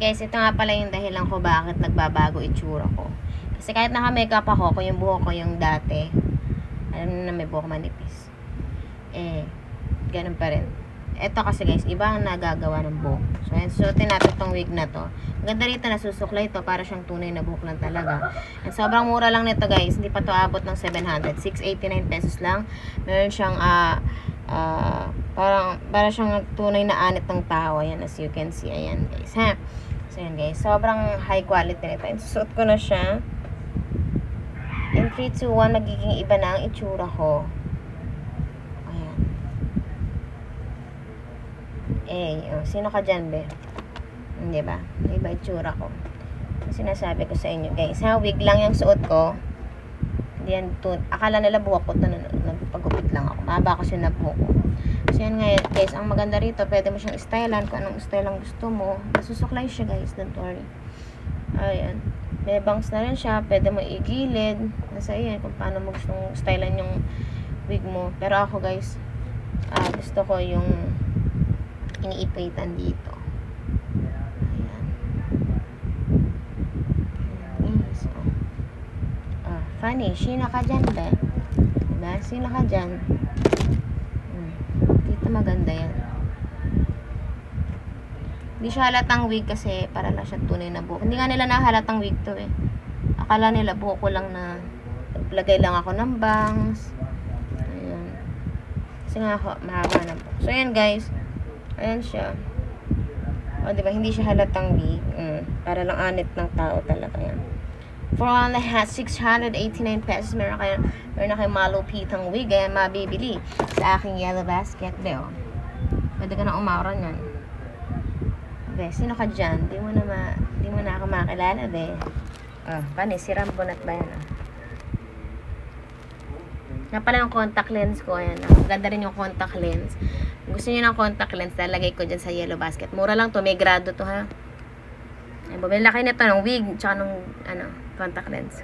Guys, ito nga pala yung dahilan ko bakit nagbabago itsura ko. Kasi kahit naka-makeup ako, kung yung buhok ko yung dati, alam na may buhok manipis. Eh, ganun pa rin. Ito kasi guys, iba ang nagagawa ng buhok. So, yan, suotin natin tong wig na to. Ganda rito, nasusuklay ito para siyang tunay na buhok lang talaga. And sobrang mura lang nito guys, hindi pa to abot ng 700. 689 pesos lang. Meron siyang, ah, ah, parang, para siyang tunay na anit ng tao. Ayan, as you can see. Ayan guys, ha. So, yan guys, sobrang high quality nito. And suot ko na siya. In 3, 2, 1, magiging iba na ang itsura ko. Ayan. Eh, oh, sino ka dyan, be? Hindi ba? Iba itsura ko. Ang sinasabi ko sa inyo, guys. Ha, wig lang yung suot ko. Hindi yan to. Akala nila buhok ko. Nagpagupit lang ako. Mahaba kasi na buhok ko. Yan nga, guys. Ang maganda rito, pwede mo siyang stylean kung anong style ang gusto mo. Nasusuklay siya, guys. Don't worry. Ayan. May bangs na rin siya. Pwede mo igilid. Nasa yan kung paano mo gustong stylean yung wig mo. Pero ako, guys, ah, gusto ko yung iniipitan dito. Ayan. Ayan, guys. Ah, funny. Sino ka dyan, be? Diba? Sino ka dyan? Hmm. Dito maganda yan. Hindi siya halatang wig kasi para lang siya tunay na buhok. Hindi nga nila nahalatang wig to eh. Akala nila buhok ko lang na lagay lang ako ng bangs. Ayan. Kasi nga ako, mahaba na po. So, ayan guys. Ayan siya. O, di ba? Hindi siya halatang wig. Mm. Para lang anit ng tao talaga yan. For only has 689 pesos, meron kayo, meron na kayo malupitang wig. Ayan, mabibili sa aking yellow basket. Be, oh. Pwede ka na umara niyan. Be, sino ka dyan? Di mo na ma, di mo na ako makilala, be. Oh, paano, si Rambonat ba yan, ah? Nga pala yung contact lens ko, ayan. ah. Ganda rin yung contact lens. Gusto niyo ng contact lens, lalagay ko dyan sa yellow basket. Mura lang to, may grado to ha. Ay, bumili na kayo nito ng wig, tsaka ng, ano, contact lens.